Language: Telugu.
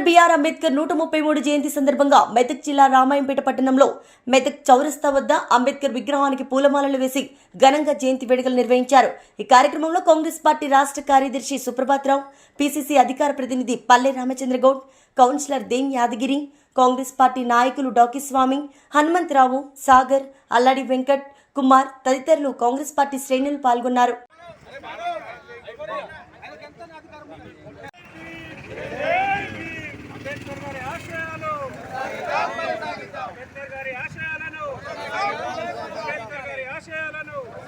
బిఆర్ అంబేద్కర్ నూట ముప్పై మూడు జయంతి సందర్భంగా మెదక్ జిల్లా రామాయంపేట పట్టణంలో మెదక్ చౌరస్తా వద్ద అంబేద్కర్ విగ్రహానికి పూలమాలలు వేసి ఘనంగా జయంతి వేడుకలు నిర్వహించారు ఈ కార్యక్రమంలో కాంగ్రెస్ పార్టీ రాష్ట్ర కార్యదర్శి సుప్రభాతరావు పిసిసి అధికార ప్రతినిధి పల్లె రామచంద్రగౌడ్ కౌన్సిలర్ దేన్ యాదగిరి కాంగ్రెస్ పార్టీ నాయకులు డాకిస్వామి హనుమంతరావు సాగర్ అల్లాడి వెంకట్ కుమార్ తదితరులు కాంగ్రెస్ పార్టీ శ్రేణులు పాల్గొన్నారు